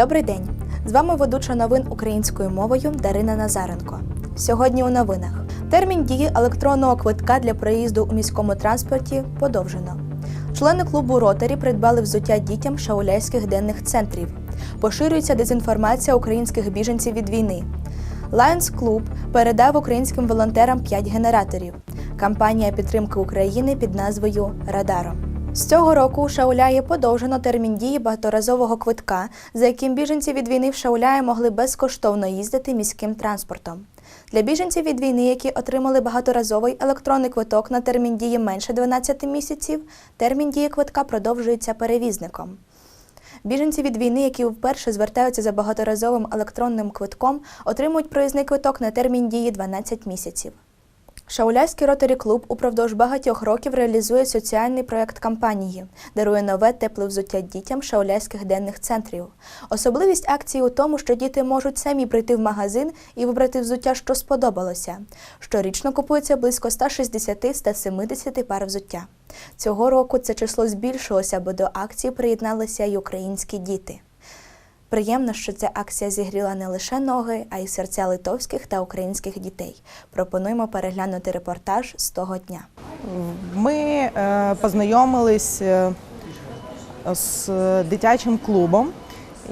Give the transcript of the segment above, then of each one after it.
Добрий день! З вами ведуча новин українською мовою Дарина Назаренко. Сьогодні у новинах термін дії електронного квитка для проїзду у міському транспорті подовжено. Члени клубу Ротарі придбали взуття дітям шауляйських денних центрів. Поширюється дезінформація українських біженців від війни. Lions Club передав українським волонтерам 5 генераторів. Кампанія підтримки України під назвою Радаром. З цього року у Шауляї подовжено термін дії багаторазового квитка, за яким біженці від війни в Шауляї могли безкоштовно їздити міським транспортом. Для біженців від війни, які отримали багаторазовий електронний квиток на термін дії менше 12 місяців, термін дії квитка продовжується перевізником. Біженці від війни, які вперше звертаються за багаторазовим електронним квитком, отримують проїзний квиток на термін дії 12 місяців. Шауляйський ротарі клуб упродовж багатьох років реалізує соціальний проект кампанії, дарує нове тепле взуття дітям шауляйських денних центрів. Особливість акції у тому, що діти можуть самі прийти в магазин і вибрати взуття, що сподобалося. Щорічно купується близько 160-170 пар взуття. Цього року це число збільшилося, бо до акції приєдналися й українські діти. Приємно, що ця акція зігріла не лише ноги, а й серця литовських та українських дітей. Пропонуємо переглянути репортаж з того дня. Ми е, познайомились е, з дитячим клубом,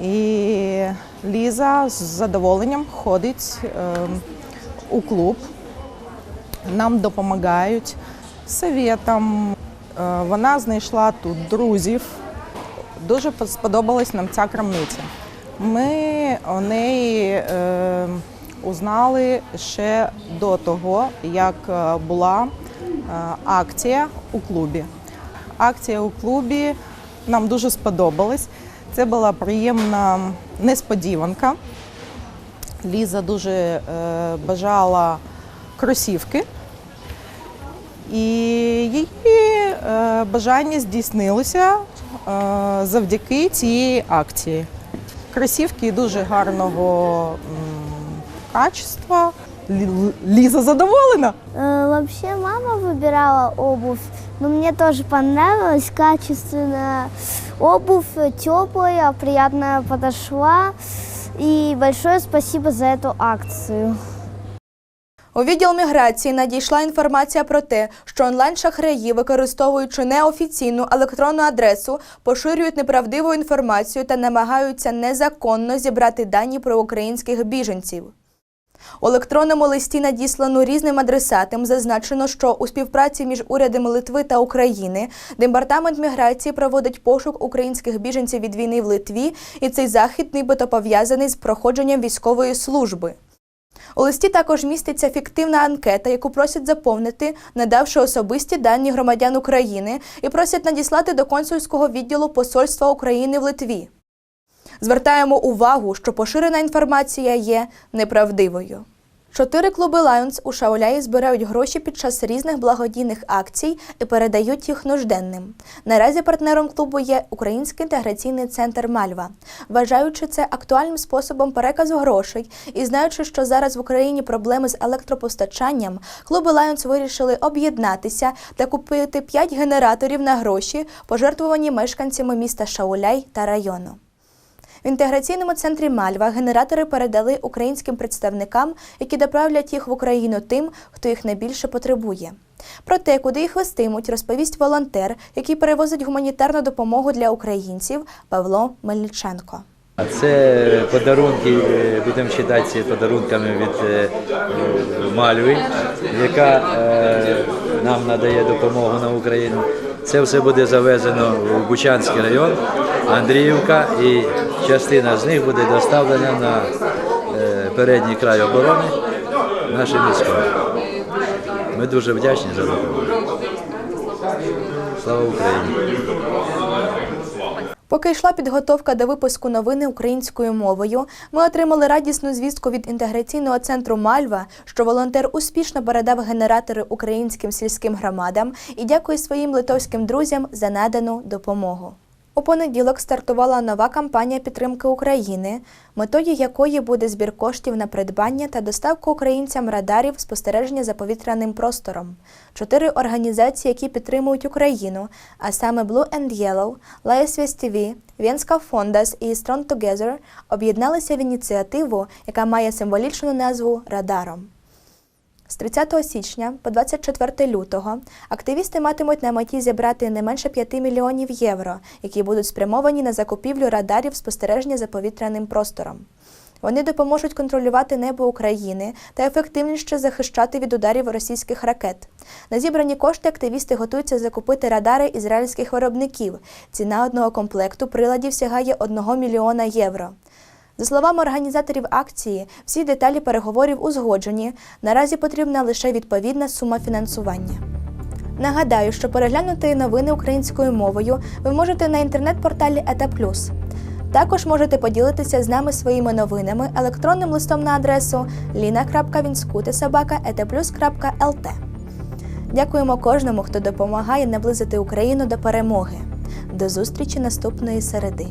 і Ліза з задоволенням ходить е, у клуб. Нам допомагають совєтам. Е, Вона знайшла тут друзів. Дуже сподобалась нам ця крамниця. Ми у неї е, узнали ще до того, як е, була е, акція у клубі. Акція у клубі нам дуже сподобалась. Це була приємна несподіванка. Ліза дуже е, бажала кросівки, і її е, бажання здійснилося е, завдяки цієї акції. Кросівки дуже гарного м, качества. Лі- Ліза задоволена. Э, Вообще мама выбирала обувь, но мне тоже понравилась качественная обувь, теплая, приятная подошла. И большое спасибо за эту акцию. У відділ міграції надійшла інформація про те, що онлайн-шахраї, використовуючи неофіційну електронну адресу, поширюють неправдиву інформацію та намагаються незаконно зібрати дані про українських біженців. У електронному листі, надіслану різним адресатам, зазначено, що у співпраці між урядами Литви та України департамент міграції проводить пошук українських біженців від війни в Литві, і цей захід нібито пов'язаний з проходженням військової служби. У листі також міститься фіктивна анкета, яку просять заповнити, надавши особисті дані громадян України, і просять надіслати до консульського відділу Посольства України в Литві. Звертаємо увагу, що поширена інформація є неправдивою. Чотири клуби Lions у Шауляї збирають гроші під час різних благодійних акцій і передають їх нужденним. Наразі партнером клубу є Український інтеграційний центр Мальва. Вважаючи це актуальним способом переказу грошей і знаючи, що зараз в Україні проблеми з електропостачанням, клуби Lions вирішили об'єднатися та купити 5 генераторів на гроші, пожертвовані мешканцями міста Шауляй та району. В інтеграційному центрі Мальва генератори передали українським представникам, які доправлять їх в Україну тим, хто їх найбільше потребує. Про те, куди їх вестимуть, розповість волонтер, який перевозить гуманітарну допомогу для українців Павло Мельниченко. Це подарунки, е, будемо вважати подарунками від е, е, Мальви, яка нам надає допомогу на Україну. Це все буде завезено в Бучанський район, Андріївка, і частина з них буде доставлена на е, передній край оборони нашим військовим. Ми дуже вдячні за допомогу. Слава Україні! Поки йшла підготовка до випуску новини українською мовою, ми отримали радісну звістку від інтеграційного центру Мальва, що волонтер успішно передав генератори українським сільським громадам і дякує своїм литовським друзям за надану допомогу. У понеділок стартувала нова кампанія підтримки України, метою якої буде збір коштів на придбання та доставку українцям радарів спостереження за повітряним простором. Чотири організації, які підтримують Україну, а саме Blue and Yellow, Lionsvest TV, Венська Фондас і Strong Together, об'єдналися в ініціативу, яка має символічну назву Радаром. З 30 січня по 24 лютого активісти матимуть на меті зібрати не менше 5 мільйонів євро, які будуть спрямовані на закупівлю радарів спостереження за повітряним простором. Вони допоможуть контролювати небо України та ефективніше захищати від ударів російських ракет. На зібрані кошти активісти готуються закупити радари ізраїльських виробників. Ціна одного комплекту приладів сягає 1 мільйона євро. За словами організаторів акції, всі деталі переговорів узгоджені. Наразі потрібна лише відповідна сума фінансування. Нагадаю, що переглянути новини українською мовою ви можете на інтернет-порталі ЕТА Плюс. Також можете поділитися з нами своїми новинами електронним листом на адресу lina.vinskutesabaka.etaplus.lt. Дякуємо кожному, хто допомагає наблизити Україну до перемоги. До зустрічі наступної середи.